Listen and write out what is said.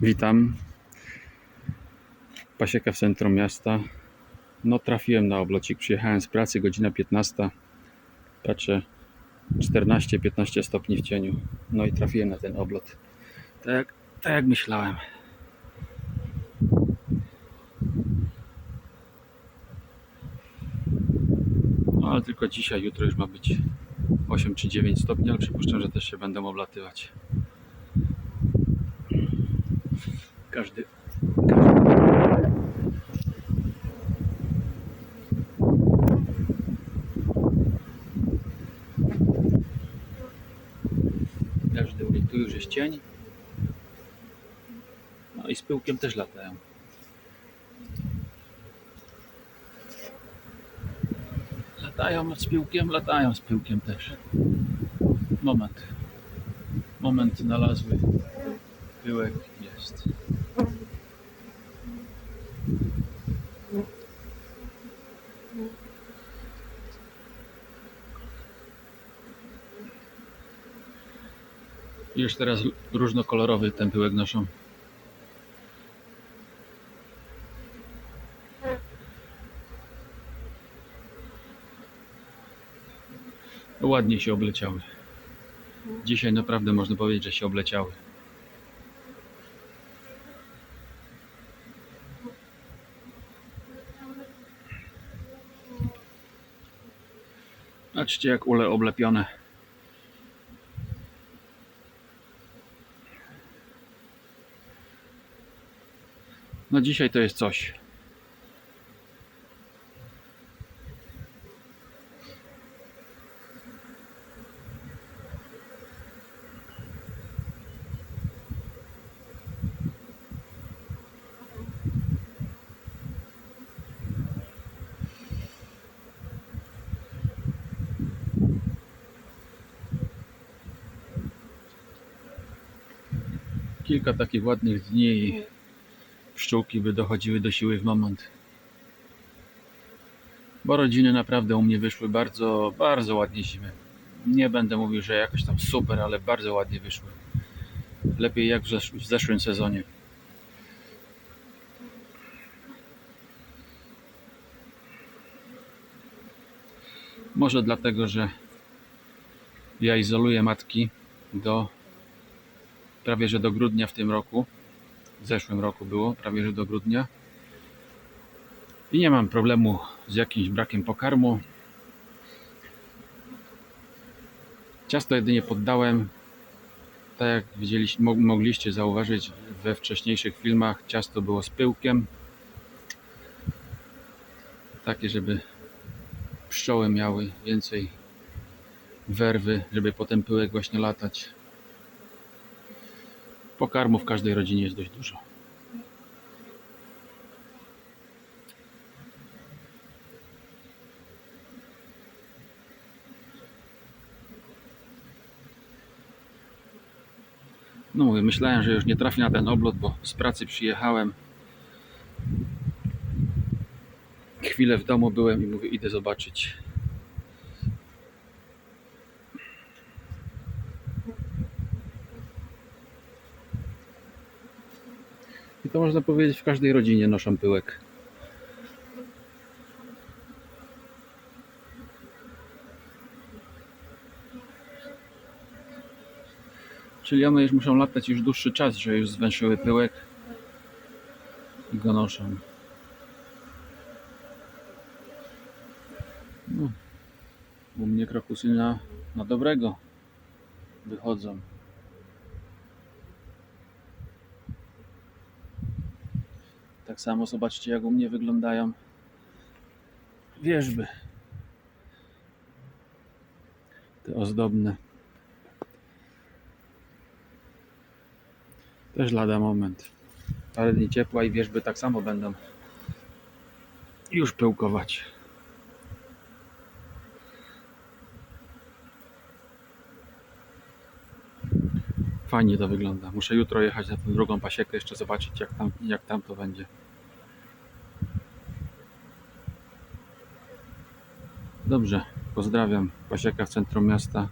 Witam. Pasieka w centrum miasta. No trafiłem na oblocik. Przyjechałem z pracy, godzina 15. Patrzę 14-15 stopni w cieniu. No i trafiłem na ten oblot. Tak, tak jak myślałem. No ale tylko dzisiaj, jutro już ma być 8 czy 9 stopni, ale przypuszczam, że też się będą oblatywać. Każdy. Każdy ulic, tu już jest cień. No i z pyłkiem też latają. Latają z pyłkiem, latają z pyłkiem też. Moment. Moment znalazły. Pyłek jest. Już teraz różnokolorowy ten pyłek noszą. Ładnie się obleciały. Dzisiaj naprawdę można powiedzieć, że się obleciały. Patrzcie jak ule oblepione. No dzisiaj to jest coś. Kilka takich ładnych dni i pszczółki by dochodziły do siły w moment. Bo rodziny naprawdę u mnie wyszły bardzo, bardzo ładnie zimy. Nie będę mówił, że jakoś tam super, ale bardzo ładnie wyszły. Lepiej jak w, w zeszłym sezonie. Może dlatego, że ja izoluję matki do prawie że do grudnia w tym roku. W zeszłym roku było, prawie że do grudnia. I nie mam problemu z jakimś brakiem pokarmu. Ciasto jedynie poddałem, tak jak widzieliście, mo- mogliście zauważyć we wcześniejszych filmach, ciasto było z pyłkiem. Takie, żeby pszczoły miały więcej werwy, żeby potem pyłek właśnie latać. Pokarmu w każdej rodzinie jest dość dużo. No mówię, myślałem, że już nie trafię na ten oblot, bo z pracy przyjechałem. Chwilę w domu byłem i mówię, idę zobaczyć. I to można powiedzieć w każdej rodzinie noszą pyłek. Czyli one już muszą latać już dłuższy czas, że już zwęszyły pyłek i go noszą. No. U mnie krokusy na, na dobrego wychodzą. Tak samo zobaczcie jak u mnie wyglądają wierzby. Te ozdobne. Też lada moment. Parę dni ciepła i wierzby tak samo będą już pyłkować. Fajnie to wygląda. Muszę jutro jechać na tę drugą pasiekę, jeszcze zobaczyć jak tam, jak tam to będzie. Dobrze, pozdrawiam. Pasieka w centrum miasta.